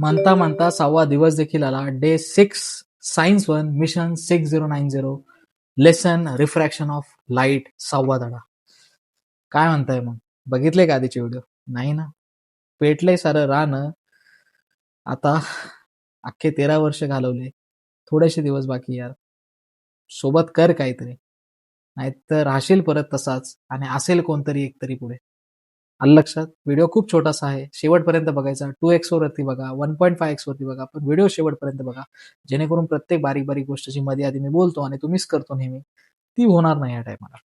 म्हणता म्हणता सहावा दिवस देखील आला. Day six science one mission six zero nine zero lesson refraction of light सहावा धडा. काय म्हणताय मग? बघितले का आधीचे व्हिडिओ नाही ना? पेटले सारं रान. आता अख्खे तेरा वर्ष घालवले. थोडेसे दिवस बाकी यार. सोबत कर काहीतरी. नाहीतर राहशील परत तसाच. आणि असेल कोणतरी एक तरी पुढे. आलं लक्षात? व्हिडिओ खूप छोटासा आहे. शेवटपर्यंत बघायचा. टू एक्स वरती बघा. वन पॉईंट फाय एक्स वरती बघा. पण व्हिडिओ शेवटपर्यंत बघा. जेणेकरून प्रत्येक बारीक बारीक गोष्टीची मध्ये आधी मी बोलतो आणि तुम्हीच करतो नेहमी. ती होणार नाही या टायमाला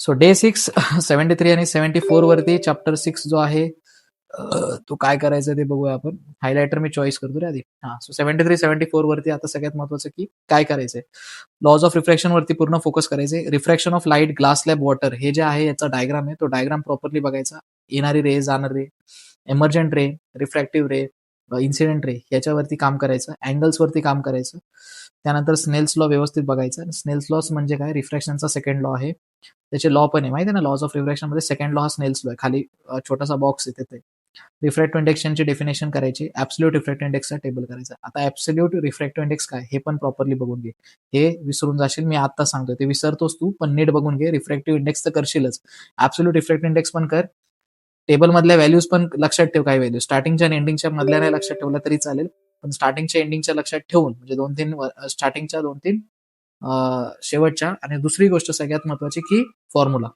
so day six seventy three आणि सेव्हन्टी फोर वरती चॅप्टर सिक्स जो आहे तो काय करायचं ते बघूया आपण. हायलायटर मी चॉईस करतो रे आधी. हा so seventy three seventy four वरती आता सगळ्यात महत्वाचं की काय करायचंय? लॉज ऑफ रिफ्रॅक्शन वरती पूर्ण फोकस करायचे refraction of light glass lab water हे जे आहे याचा डायग्राम आहे. तो डायग्राम प्रॉपरली बघायचा. येणारी रे जाणारी रे. एमर्जंट रे रिफ्रॅक्टिव्ह रे इन्सिडेंट रे याच्यावरती काम करायचं अँगल्स वरती काम करायचं. त्यानंतर स्नेल्स लॉ व्यवस्थित बघायचा. स्नेल्स लॉस म्हणजे काय? रिफ्रॅक्शनचा सेकंड लॉ आहे. त्याचे लॉ पण आहे. माहिती आहे ना लॉज ऑफ रिफ्रॅक्शनमध्ये सेकंड लॉ हा स्नेल्स लॉ आहे. खाली छोटासा बॉक्स येते ते रिफ्रॅक्टिव्ह इंडेक्सची डेफिनेशन करायची. ऍब्सल्यूट रिफ्रॅक्टिव्ह इंडेक्सचा टेबल करायचा. आता ऍब्सल्यूट रिफ्रॅक्टिव्ह इंडेक्स काय? हे पण प्रॉपरली बघून घे. हे विसरून जाशील मी आता सांगतोय. ते विसरतोस तू पण नीट बघून घे. रिफ्रॅक्टिव्ह इंडेक्स तर करशीलच. ऍब्सल्यूट रिफ्रॅक्टिव्ह इंडेक्स पण कर. टेबल मधल्या व्हॅल्यूज पण लक्षात ठेव काही व्हॅल्यू स्टार्टिंगच्या आणि एंडिंगच्या मधल्या नाही लक्षात ठेवलं तरी चालेल. पण स्टार्टिंगच्या एंडिंगच्या लक्षात ठेवून म्हणजे दोन तीन स्टार्टिंगच्या दोन तीन शेवटच्या आणि दुसरी गोष्ट सगळ्यात महत्वाची की formula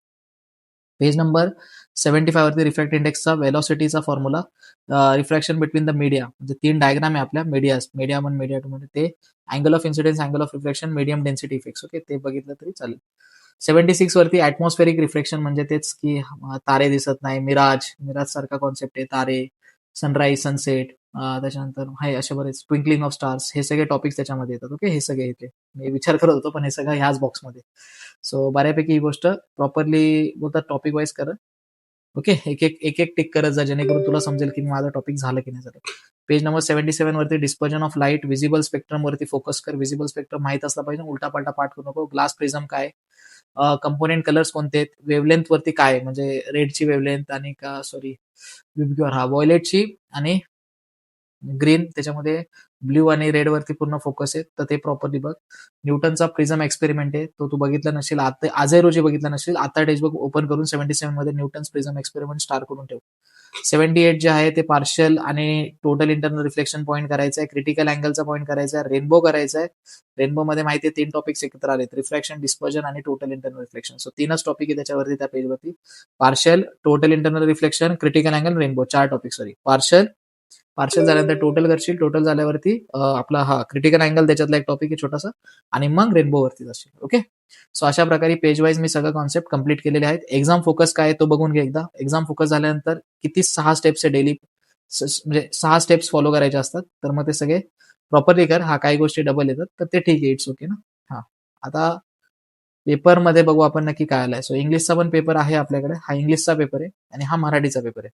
page number seventy five वरती रिफ्रॅक्ट इंडेक्सचा वेलॉसिटीचा formula refraction between the media म्हणजे तीन डायग्राम आहे आपल्या media media one media two मध्ये ते angle of incidence angle of reflection medium density effects okay ते बघितलं तरी चालेल. सेव्हन्टी सिक्स वरती ऍटमॉस्फेरिक रिफ्लेक्शन म्हणजे तेच की तारे दिसत नाही. मिराज मिराज सारखा कॉन्सेप्ट आहे. तारे सनराईज सनसेट त्याच्यानंतर हाय असे बरेच ट्विंकलिंग ऑफ स्टार्स हे सगळे टॉपिक्स त्याच्यामध्ये येतात. ओके हे सगळे येते मी विचार करत होतो पण हे सगळं ह्याच बॉक्समध्ये सो बऱ्यापैकी ही गोष्ट प्रॉपरली बोलतात टॉपिक वाईज कर ओके एक एक एक एक टिक करत जा जेणेकरून तुला समजेल की माझं टॉपिक झालं की नाही झालं. पेज नंबर सेव्हन्टी सेव्हन वरती dispersion of light visible spectrum वरती फोकस कर. विजिबल स्पेक्ट्रम माहीत असला पाहिजे. उलटा पालटा पाठ करू नको. ग्लास प्रिझम काय? कंपोनेंट कलर्स कोणते आहेत? वेवलेंथ वरती काय म्हणजे रेडची वेवलेंथ आणि का सॉरी हा. वॉयलेटची आणि ग्रीन त्याच्यामध्ये ब्ल्यू आणि रेड वरती पूर्ण फोकस आहे तर ते प्रॉपरली बघ. न्यूटनचा प्रिझम एक्सपेरिमेंट आहे तो तू बघितला नसेल आता आजही रोजी बघितला नसेल आता टेक्स्टबुक ओपन करून सेव्हन्टी सेव्हनमध्ये न्यूटन प्रिझम एक्सपेरिमेंट स्टार्ट करून ठेव. सेव्हन्टी एट जे आहे ते पार्शियल आणि टोटल इंटरनल रिफ्लेक्शन पॉईंट करायचं आहे क्रिटिकल अँगलचा पॉईंट करायचा आहे रेनबो करायचा आहे रेनबो मध्ये माहिती आहे तीन टॉपिक्स एकत्र आलेत रिफ्लेक्शन डिस्पर्जन आणि टोटल इंटरनल रिफ्लेक्शन सो तीनच टॉपिक आहे त्याच्यावरती त्या पेजवरती partial total internal reflection critical angle rainbow चार टॉपिक सॉरी पार्शियल पार्शल झाल्यानंतर टोटल करशील. टोटल झाल्यावरती आपला हा क्रिटिकल अँगल त्याच्यातला एक टॉपिक आहे छोटासा आणि मग रेनबो वरती जाशील. ओके सो अशा प्रकारे पेज वाईज मी सगळं कॉन्सेप्ट कंप्लीट केलेले आहेत. एक्झाम फोकस काय तो बघून घे एकदा. एक्झाम फोकस झाल्यानंतर किती सहा स्टेप्स आहे डेली म्हणजे सहा स्टेप्स फॉलो करायचे असतात. तर मग ते सगळे प्रॉपरली कर. हा काही गोष्टी डबल येतात. तर ते ठीक आहे इट्स ओके ना? हा. आता पेपरमध्ये बघू आपण नक्की काय आलाय. सो इंग्लिशचा पण पेपर आहे आपल्याकडे. हा इंग्लिशचा पेपर आहे आणि हा मराठीचा पेपर आहे.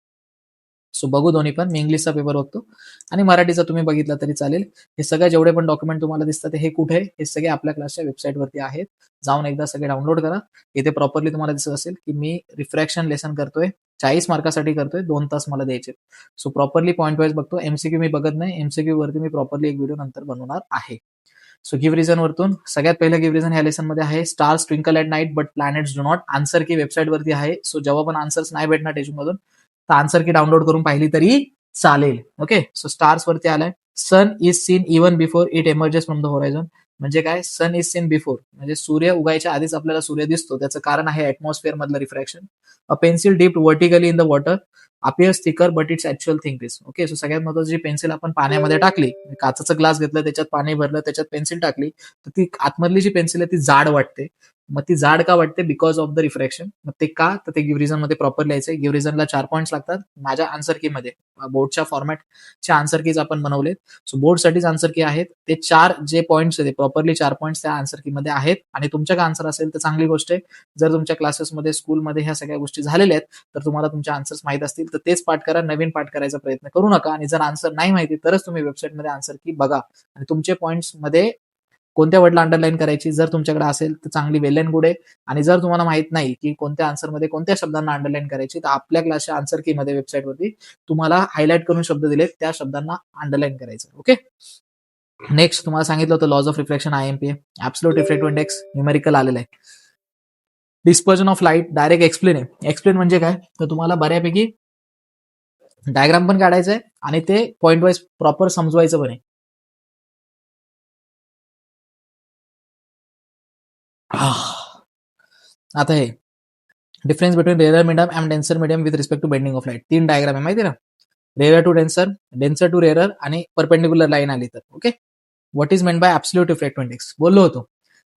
सो बघू दोन्ही पण. मी इंग्लिशचा पेपर बघतो. आणि मराठीचा तुम्ही बघितला तरी चालेल. हे सगळे जेवढे पण डॉक्युमेंट तुम्हाला दिसतात हे कुठे हे सगळे आपल्या क्लासच्या वेबसाईटवरती आहेत. जाऊन एकदा सगळे डाउनलोड करा. इथे प्रॉपरली तुम्हाला दिसत असेल की मी रिफ्रॅक्शन लेसन करतोय. चाळीस मार्कासाठी करतोय. दोन तास मला द्यायचे सो प्रॉपरली पॉईंट वाईज बघतो. एमसीक्यू मी बघत नाही. एमसीक्यू वरती मी प्रॉपरली एक व्हिडिओ नंतर बनवणार आहे. सो गिव्ह रिझन वरतून. सगळ्यात पहिलं गिव्ह रिझन ह्या लेसनमध्ये आहे stars twinkle at night but planets do not answer की वेबसाईट वरती आहे. सो जेव्हा पण आन्सर्स नाही भेटणार टेजमधून तर आन्सर की डाउनलोड करून पाहिली तरी चालेल. ओके सो स्टार्स वरती आलाय. Sun is seen even before it emerges from the horizon म्हणजे काय? सन इज सीन बिफोर म्हणजे सूर्य उगायच्या आधीच आपल्याला सूर्य दिसतो. त्याचं कारण आहे ऍटमॉस्फिअर मधलं refraction a pencil dipped vertically in the water appears thicker but it's actual thing is okay so सगळ्यात महत्वाची जी पेन्सिल आपण पाण्यामध्ये टाकली काचाचा ग्लास घेतलं त्याच्यात पाणी भरलं त्याच्यात पेन्सिल टाकली तर ती आतमधली जी पेन्सिल आहे ती जाड वाटते. मग ती जाड का वाटते? बिकॉज ऑफ द रिफ्रॅक्शन मग ते का? तर ते गिव्हमध्ये प्रॉपर लिहायचं गिव्ह रिझनला चार पॉईंट्स लागतात. माझ्या आन्सर की मध्ये बोर्डच्या फॉर्मॅटच्या आन्सर कीज आपण बनवलेत. सो बोर्डसाठीच आन्सर की आहेत. ते चार जे पॉईंट्स आहेत प्रॉपरली चार पॉईंट्स त्या आन्सर की मध्ये आहेत. आणि तुमच्या का आन्सर असेल तर चांगली गोष्ट आहे. जर तुमच्या क्लासेसमध्ये स्कूलमध्ये ह्या सगळ्या गोष्टी झालेल्या आहेत तर तुम्हाला तुमच्या आन्सर्स माहीत असतील तर तेच पाठ करा नवीन पाठ करायचा प्रयत्न करू नका. आणि जर आन्सर नाही माहिती तरच तुम्ही वेबसाईटमध्ये आन्सर की बघा. आणि तुमचे पॉईंट्समध्ये कोणत्या वर्डला अंडरलाईन करायची जर तुमच्याकडे असेल तर चांगली वेल अँड गुड आहे आणि जर तुम्हाला माहीत नाही की कोणत्या आन्सरमध्ये कोणत्या शब्दांना अंडरलाईन करायची तर आपल्या क्लासच्या आन्सर की मध्ये वेबसाईटवरती तुम्हाला हायलाईट करून शब्द दिलेत त्या शब्दांना अंडरलाईन करायचं. ओके नेक्स्ट तुम्हाला सांगितलं होतं laws of reflection I M P absolute reflective index numerical आलेला आहे. Dispersion of light direct explain आहे. एक्सप्लेन म्हणजे काय? तर तुम्हाला बऱ्यापैकी डायग्राम पण काढायचं आहे आणि ते पॉइंट वाईज प्रॉपर समजवायचं पण आहे. आता हे. Difference between rare medium and denser medium with respect to bending of light तीन डायग्राम आहे माहिती ना? Rare to denser denser to rare आणि परपेंडिक्युलर लाईन आली तर okay what is meant by absolute reflective index बोललो होतो.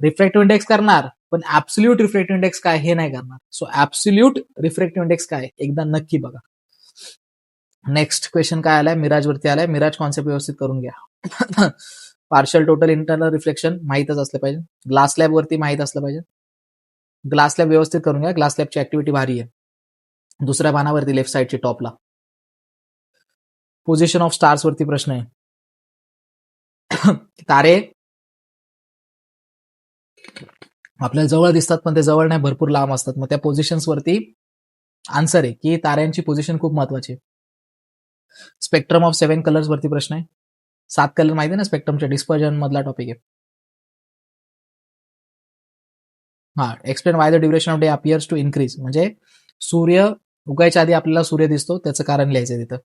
रिफ्लेक्टिव्ह इंडेक्स करणार पण ऍब्सल्यूट रिफ्लेक्टिव्ह इंडेक्स काय हे नाही करणार. सो ऍब्सल्यूट रिफ्लेक्टिव्ह इंडेक्स काय एकदा नक्की बघा. नेक्स्ट क्वेश्चन काय आलाय? मिराज वरती आलाय. मिराज कॉन्सेप्ट व्यवस्थित करून घ्या. पार्शल टोटल इंटरनल रिफ्लेक्शन माहीतच असलं पाहिजे. ग्लास लॅब वरती माहीत असलं पाहिजे. ग्लास लॅब व्यवस्थित करून घ्या. ग्लास लॅबची ऍक्टिव्हिटी भारी आहे. दुसऱ्या पानावरती लेफ्ट साईडची टॉपला पोझिशन ऑफ स्टार्स वरती प्रश्न आहे. तारे. आपल्याला जवळ दिसतात पण ते जवळ नाही भरपूर लांब असतात. मग त्या पोझिशन्स वरती आन्सर आहे की ताऱ्यांची पोझिशन खूप महत्वाची आहे. स्पेक्ट्रम ऑफ सेव्हन कलर्स वरती प्रश्न आहे. सात कलर माहिती आहे ना स्पेक्ट्रमच्या डिस्पर्जन मधला टॉपिक आहे. हा explain why the duration of day appears to increase म्हणजे सूर्य उगायच्या आधी आपल्याला सूर्य दिसतो त्याचं कारण लिहायचं तिथं.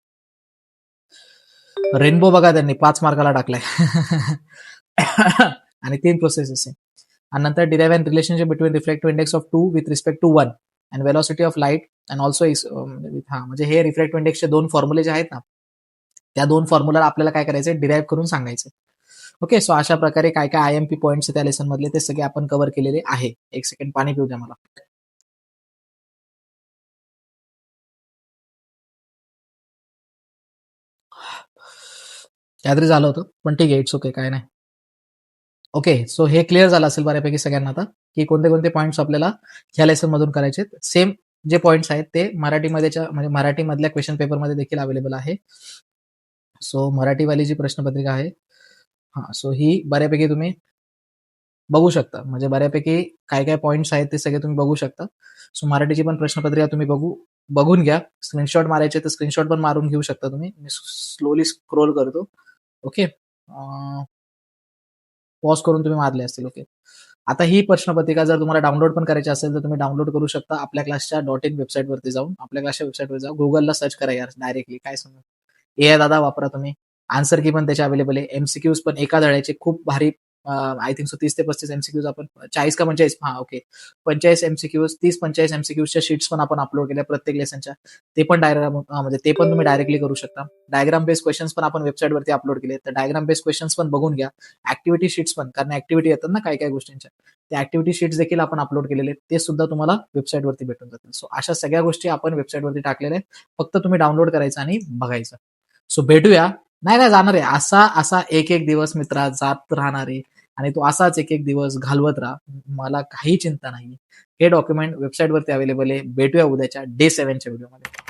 रेनबो बघा त्यांनी पाच मार्काला टाकलाय. आणि तीन प्रोसेसेस आहे. आणि नंतर derive and relationship between reflective index of two with respect to one and velocity of light and also um, हा म्हणजे हे रिफ्रॅक्टिव्ह इंडेक्सचे दोन फॉर्म्युले जे आहेत ना त्या दोन फॉर्म्युला आपल्याला काय करायचं डिराईव्ह करून सांगायचं ओके सो अशा प्रकारे काय काय आय एम पी पॉईंट्स त्या लेसन मधले ते सगळे आपण कव्हर केलेले आहे. एक सेकंड पाणी पिऊ द्या मला. काहीतरी झालं होतं पण ठीक आहे इट्स ओके काय नाही. ओके सो हे क्लिअर झालं असेल बऱ्यापैकी सगळ्यांना आता की कोणते कोणते पॉईंट्स आपल्याला ह्या लेसन मधून करायचे सेम जे पॉईंट्स आहेत ते मराठीमध्येच्या म्हणजे मराठीमधल्या क्वेश्चन पेपरमध्ये देखील अवेलेबल आहे. सो मराठीवाली जी प्रश्नपत्रिका आहे हा सो ही बऱ्यापैकी तुम्ही बघू शकता. म्हणजे बऱ्यापैकी काय काय पॉईंट्स आहेत ते सगळे तुम्ही बघू शकता. सो मराठीची पण प्रश्नपत्रिका तुम्ही बघू बघून घ्या. स्क्रीनशॉट मारायचे तर स्क्रीनशॉट पण मारून घेऊ शकता तुम्ही. मी स्लोली स्क्रोल करतो. ओके पॉज करून तुम्ही मारले असतील ओके आता ही प्रश्नपत्रिका जर तुम्हाला डाउनलोड पण करायची असेल तर तुम्ही डाउनलोड करू शकता आपल्या क्लासच्या डॉट इन वेबसाईटवरती जाऊन. आपल्या क्लासच्या वेबसाईटवर जाऊ गुगलला सर्च करा यार डायरेक्टली काय समजा ए दादा वापरा तुम्ही. आन्सर की पण त्याच्या अवेलेबल आहे. एमसीक्यूज पण एका धड्याचे खूप भारी आय थिंक सो तीस ते पस्तीस एमसीक्यूज आपण चाळीस का पंचाळीस? हा ओके पंचाळीस एमसीक्यूज तीस पंचाळीस एमसीक्यूजच्या शीट्स पण आपण अपलोड केल्या प्रत्येक लेसनच्या ते पण डायग्राम म्हणजे ते पण तुम्ही डायरेक्टली करू शकता. डायग्राम बेस्ड क्वेश्चन्स पण आपण वेबसाईटवरती अपलोड केले. तर डायग्राम बेस्ड क्वेश्चन्स पण बघून घ्या. ऍक्टिव्हिटी शीट्स पण कारण ऍक्टिव्हिटी येतात ना काही काही गोष्टींच्या. त्या ऍक्टिव्हिटी शीट्स देखील आपण अपलोड केलेले ते सुद्धा तुम्हाला वेबसाईटवरती भेटून जातील. सो अशा सगळ्या गोष्टी आपण वेबसाईटवरती टाकलेल्या आहेत. फक्त तुम्ही डाउनलोड करायचं आणि बघायचं. सो भेटूया. नाही नाही जाणार आहे. असा असा एक एक दिवस मित्रा जात राहणार आहे आणि तो असाच एक एक दिवस घालवत राहा. मला काही चिंता नाही हे डॉक्युमेंट वेबसाईटवरती अवेलेबल आहे. भेटूया उद्याच्या डे सेव्हनच्या व्हिडिओमध्ये